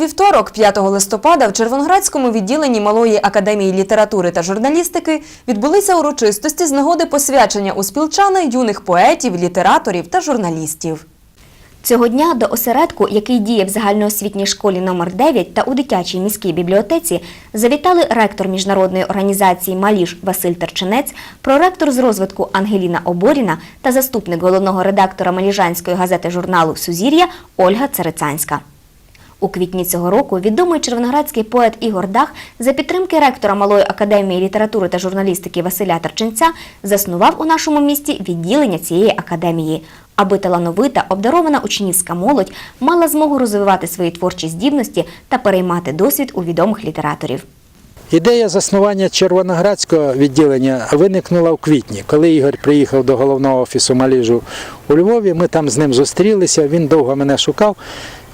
вівторок, 5 листопада, в Червоноградському відділенні Малої академії літератури та журналістики відбулися урочистості з нагоди посвячення у спілчани юних поетів, літераторів та журналістів. Цього дня до осередку, який діє в загальноосвітній школі номер 9 та у дитячій міській бібліотеці, завітали ректор міжнародної організації Маліж Василь Терченець, проректор з розвитку Ангеліна Оборіна та заступник головного редактора Маліжанської газети журналу Сузір'я Ольга Царицанська. У квітні цього року відомий червоноградський поет Ігор Дах за підтримки ректора Малої академії літератури та журналістики Василя Тарченця заснував у нашому місті відділення цієї академії, аби талановита, обдарована учнівська молодь мала змогу розвивати свої творчі здібності та переймати досвід у відомих літераторів. Ідея заснування Червоноградського відділення виникнула в квітні, коли Ігор приїхав до головного офісу Маліжу у Львові. Ми там з ним зустрілися, він довго мене шукав.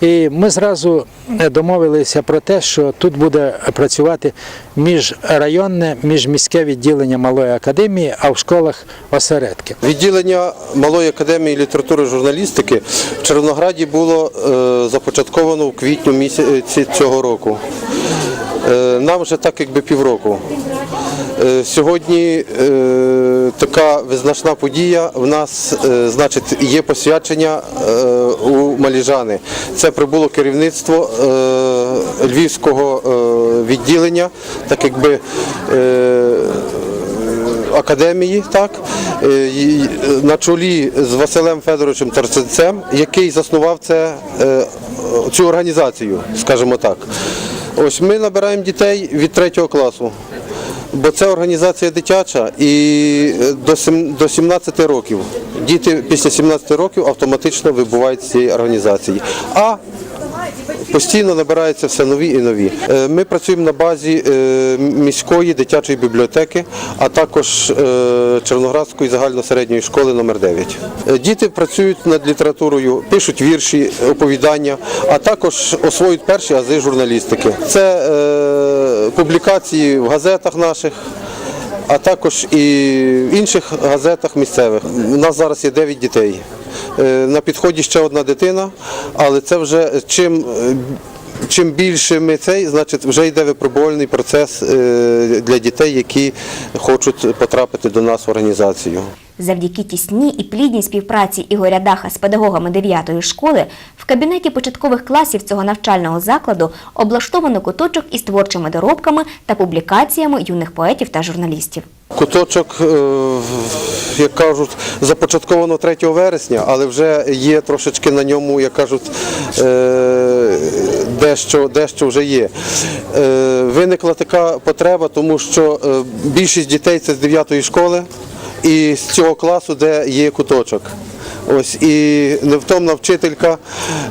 І ми зразу домовилися про те, що тут буде працювати міжрайонне, міжміське відділення малої академії, а в школах осередки. Відділення Малої академії літератури і журналістики в Червонограді було е, започатковано в квітні місяці цього року. Е, нам вже так якби півроку. Е, сьогодні е, така визначна подія. В нас значить, є посвячення у Маліжани. Це прибуло керівництво львівського відділення, так якби. Академії, так на чолі з Василем Федоровичем Тарценцем, який заснував це, цю організацію, скажімо так. Ось ми набираємо дітей від третього класу. Бо це організація дитяча і е, до сім- 17 років. Діти після 17 років автоматично вибувають з цієї організації. А Постійно набираються все нові і нові. Е, Ми працюємо на базі е, міської дитячої бібліотеки, а також Червоноградської загальносередньої школи номер 9 Е, Діти працюють над літературою, пишуть вірші, оповідання, а також освоюють перші ази журналістики. Це публікації в газетах наших. А також і в інших газетах місцевих. У нас зараз є 9 дітей. Е, На підході ще одна дитина, але це вже чим. Чим більше ми цей, значить вже йде випробувальний процес е, для дітей, які хочуть потрапити до нас в організацію. Завдяки тісній і плідній співпраці Ігоря Даха з педагогами 9-ї школи в кабінеті початкових класів цього навчального закладу облаштовано куточок із творчими доробками та публікаціями юних поетів та журналістів. Куточок, е, як кажуть, започатковано 3 вересня, але вже є трошечки на ньому, як кажуть, е, дещо, дещо вже є. Е, Виникла така потреба, тому що більшість дітей це з 9 школи і з цього класу, де є куточок. Ось і невтомна вчителька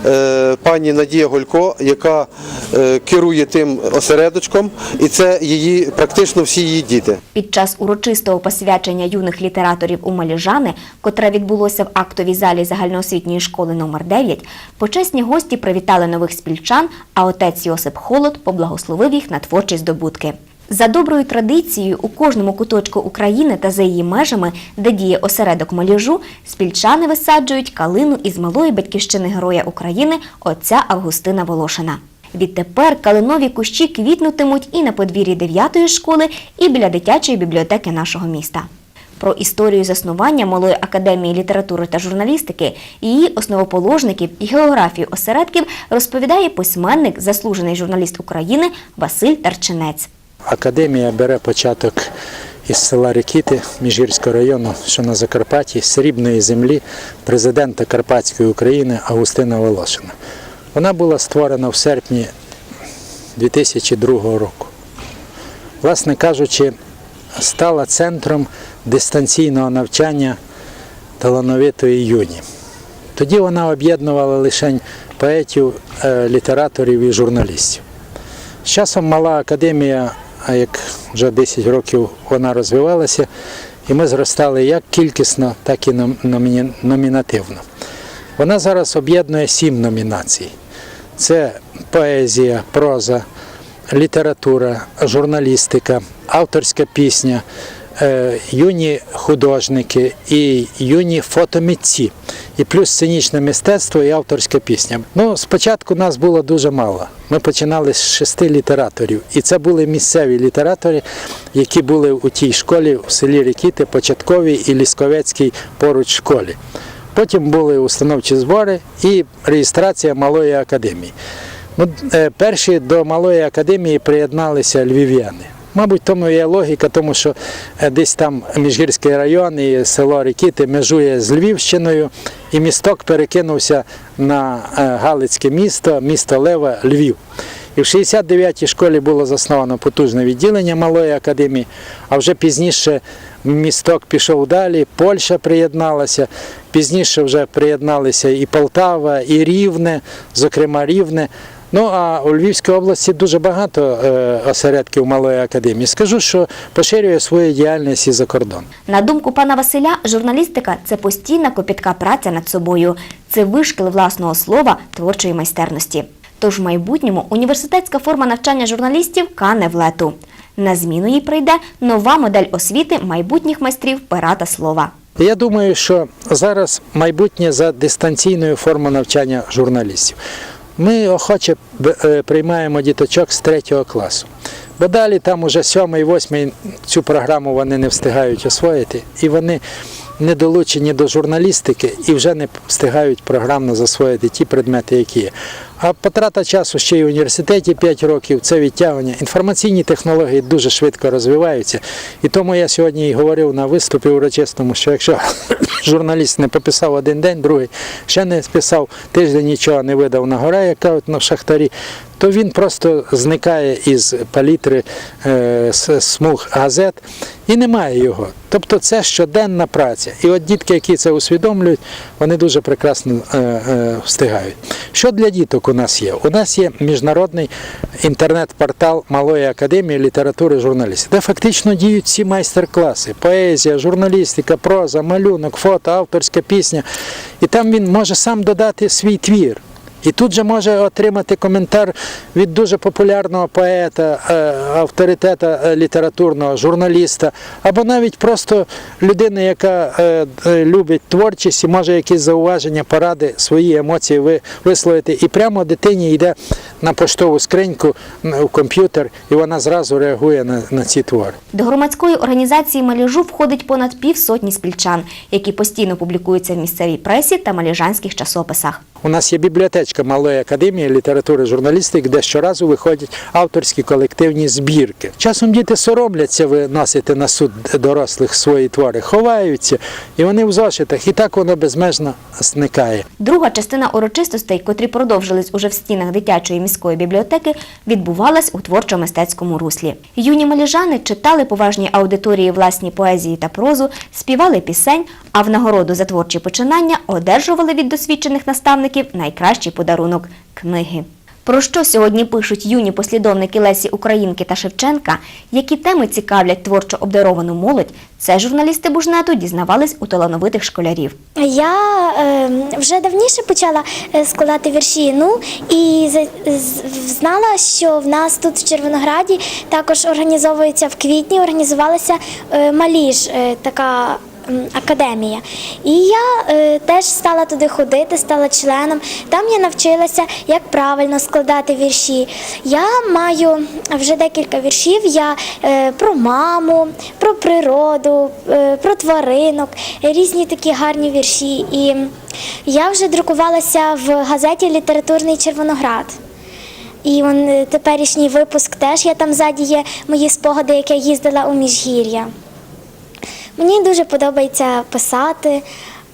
е, пані Надія Голько, яка е, керує тим осередочком, і це її практично всі її діти. Під час урочистого посвячення юних літераторів у Маліжани, котре відбулося в актовій залі загальноосвітньої школи номер 9, почесні гості привітали нових спільчан, а отець Йосип Холод поблагословив їх на творчі здобутки. За доброю традицією, у кожному куточку України та за її межами, де діє осередок Маліжу, спільчани висаджують калину із малої батьківщини Героя України отця Августина Волошина. Відтепер калинові кущі квітнутимуть і на подвір'ї 9-ї школи, і біля дитячої бібліотеки нашого міста. Про історію заснування Малої академії літератури та журналістики, її основоположників і географію осередків розповідає письменник, заслужений журналіст України Василь Тарчинець. Академія бере початок із села Рекіти Міжгірського району, що на Закарпатті, срібної землі президента Карпатської України Августина Волошина. Вона була створена в серпні 2002 року. Власне кажучи, стала центром дистанційного навчання талановитої юні. Тоді вона об'єднувала лише поетів, е, літераторів і журналістів. З часом мала академія, а як вже 10 років вона розвивалася, і ми зростали як кількісно, так і номінативно. Вона зараз об'єднує сім номінацій: це поезія, проза, література, журналістика, авторська пісня, е, юні художники і юні фотомітці, і плюс сценічне мистецтво і авторська пісня. Ну, спочатку нас було дуже мало. Ми починали з шести літераторів, і це були місцеві літератори, які були у тій школі в селі Рікіти, початковій і Лісковецькій поруч школі. Потім були установчі збори і реєстрація малої академії. Ну, е, перші до малої академії приєдналися львів'яни. Мабуть, тому є логіка, тому що е, десь там Міжгірський район і село Рікіти межує з Львівщиною, і місток перекинувся на е, Галицьке місто, місто Лева, Львів. І в 69-й школі було засновано потужне відділення малої академії, а вже пізніше місток пішов далі, Польща приєдналася, пізніше вже приєдналися і Полтава, і Рівне, зокрема Рівне. Ну а у Львівській області дуже багато е, осередків малої академії. Скажу, що поширює свою діяльність і за кордон. На думку пана Василя, журналістика це постійна копітка праця над собою. Це вишкіл власного слова, творчої майстерності. Тож в майбутньому університетська форма навчання журналістів кане в лету. На зміну їй прийде нова модель освіти майбутніх майстрів пера та слова. Я думаю, що зараз майбутнє за дистанційною формою навчання журналістів. Ми охоче е, приймаємо діточок з третього класу. Бо далі там уже сьомий, восьмий цю програму вони не встигають освоїти, і вони не долучені до журналістики і вже не встигають програмно засвоїти ті предмети, які є. А потрата часу ще й в університеті 5 років це відтягування. Інформаційні технології дуже швидко розвиваються. І тому я сьогодні і говорив на виступі урочистому, що якщо журналіст не пописав один день, другий ще не списав, тиждень нічого не видав на горе, як кажуть на шахтарі, то він просто зникає із палітри е, смуг газет і немає його. Тобто це щоденна праця. І от дітки, які це усвідомлюють, вони дуже прекрасно е, е, встигають. Що для діток у нас є? У нас є міжнародний інтернет-портал Малої академії літератури і журналістики, де фактично діють всі майстер-класи: поезія, журналістика, проза, малюнок, фото, авторська пісня. І там він може сам додати свій твір. І тут же може отримати коментар від дуже популярного поета, е, авторитета е, літературного, журналіста, або навіть просто людини, яка е, любить творчість і може якісь зауваження, поради, свої емоції ви- висловити. І прямо дитині йде на поштову скриньку в комп'ютер, і вона зразу реагує на, на ці твори. До громадської організації Маліжу входить понад півсотні спільчан, які постійно публікуються в місцевій пресі та маліжанських часописах. У нас є бібліотечка Малої академії літератури журналістики, де щоразу виходять авторські колективні збірки. Часом діти соромляться виносити на суд дорослих свої твори, ховаються, і вони в зошитах, і так воно безмежно зникає. Друга частина урочистостей, котрі продовжились уже в стінах дитячої міської бібліотеки, відбувалась у творчо-мистецькому руслі. Юні маліжани читали поважній аудиторії власні поезії та прозу, співали пісень, а в нагороду за творчі починання одержували від досвідчених наставників найкращий подарунок книги. Про що сьогодні пишуть юні послідовники Лесі Українки та Шевченка, які теми цікавлять творчо обдаровану молодь, це журналісти Бужнету дізнавались у талановитих школярів. Я е, вже давніше почала е, складати вірші. Ну і знала, що в нас тут в Червонограді також організовується в квітні, організувалася е, Маліж, е, така академія. І я е, теж стала туди ходити, стала членом. Там я навчилася, як правильно складати вірші. Я маю вже декілька віршів. Я е, про маму, про природу, е, про тваринок, різні такі гарні вірші. І я вже друкувалася в газеті Літературний Червоноград. І е, теперішній випуск теж я там ззаді є мої спогади, як я їздила у Міжгір'я. Мені дуже подобається писати.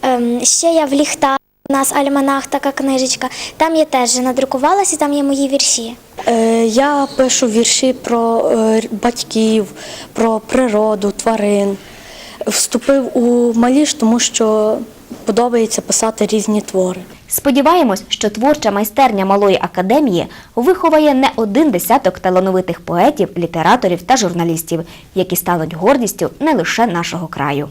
Ем, ще я в ліхта. У нас альманах така книжечка. Там я теж надрукувалася, там є мої вірші. Е, Я пишу вірші про е, батьків, про природу, тварин. Вступив у маліж, тому що подобається писати різні твори. Сподіваємось, що творча майстерня малої академії виховає не один десяток талановитих поетів, літераторів та журналістів, які стануть гордістю не лише нашого краю.